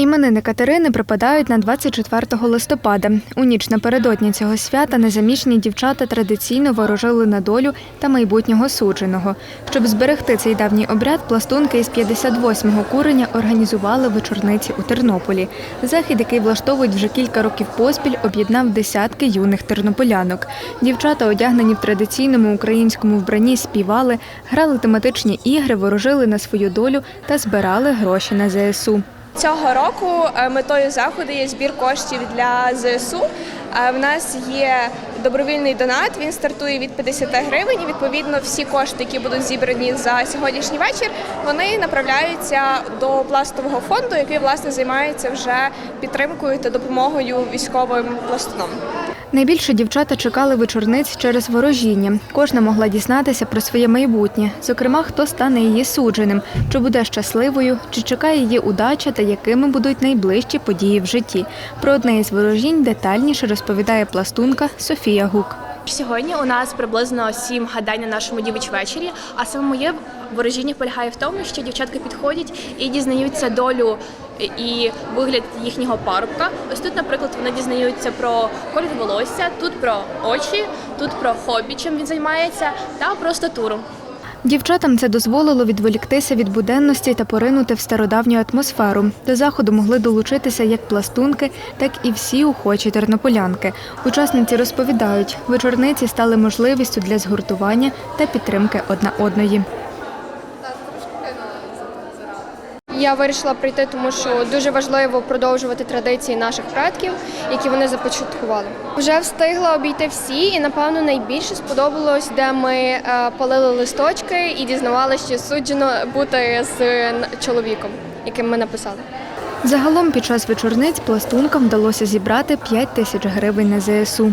Іменини Катерини припадають на 24 листопада. У ніч напередодні цього свята незаміжні дівчата традиційно ворожили на долю та майбутнього судженого. Щоб зберегти цей давній обряд, пластунки із 58-го куреня організували вечорниці у Тернополі. Захід, який влаштовують вже кілька років поспіль, об'єднав десятки юних тернополянок. Дівчата, одягнені в традиційному українському вбранні, співали, грали тематичні ігри, ворожили на свою долю та збирали гроші на ЗСУ. Цього року е, метою заходу є збір коштів для ЗСУ. Е, В нас є добровільний донат. Він стартує від 50 гривень. І, Відповідно, всі кошти, які будуть зібрані за сьогоднішній вечір, вони направляються до пластового фонду, який власне займається вже підтримкою та допомогою військовим пластунам. Найбільше дівчата чекали вечорниць через ворожіння. Кожна могла дізнатися про своє майбутнє, зокрема, хто стане її судженим, чи буде щасливою, чи чекає її удача та якими будуть найближчі події в житті. Про одне із ворожінь детальніше розповідає пластунка Софія Гук. Сьогодні у нас приблизно сім гадань на нашому дівич-вечорі, а саме моє ворожіння полягає в тому, що дівчатка підходять і дізнаються долю і вигляд їхнього парубка. Ось тут, наприклад, вони дізнаються про колір волосся, тут про очі, тут про хобі, чим він займається, та про статуру. Дівчатам це дозволило відволіктися від буденності та поринути в стародавню атмосферу. До заходу могли долучитися як пластунки, так і всі охочі тернополянки. Учасниці розповідають, вечорниці стали можливістю для згуртування та підтримки одна одної. Я вирішила прийти, тому що дуже важливо продовжувати традиції наших предків, які вони започаткували. Вже встигла обійти всі, і напевно найбільше сподобалось, де ми е, палили листочки і дізнавалися, що суджено бути з чоловіком, яким ми написали. Загалом під час вечорниць пластункам вдалося зібрати 5 тисяч гривень на ЗСУ.